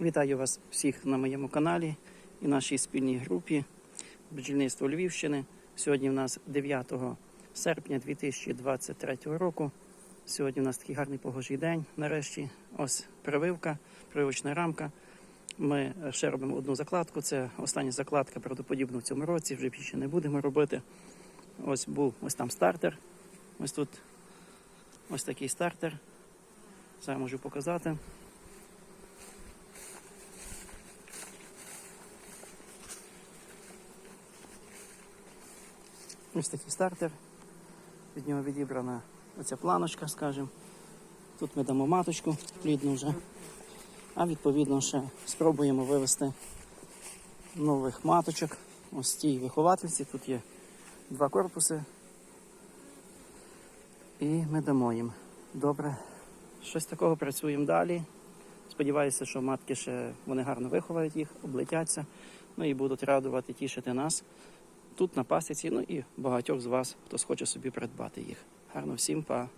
Вітаю вас всіх на моєму каналі і нашій спільній групі бджільництво Львівщини. Сьогодні у нас 9 серпня 2023 року. Сьогодні у нас такий гарний погожий день. Нарешті ось прививка, прививочна рамка. Ми ще робимо одну закладку. Це остання закладка, правдоподібно в цьому році. Вже більше не будемо робити. Ось був ось там стартер. Ось тут ось такий стартер. Я можу показати. Ось такий стартер. Від нього відібрана оця планочка, скажімо. Тут ми дамо маточку плідну вже. А відповідно ще спробуємо вивести нових маточок. Ось тій виховательці. Тут є два корпуси. І ми дамо їм. Добре. Щось такого працюємо далі. Сподіваюся, що матки ще вони гарно виховають їх, облетяться, ну і будуть радувати, тішити нас тут на пасіці, ну і багатьох з вас, хто схоче собі придбати їх. Гарно всім па.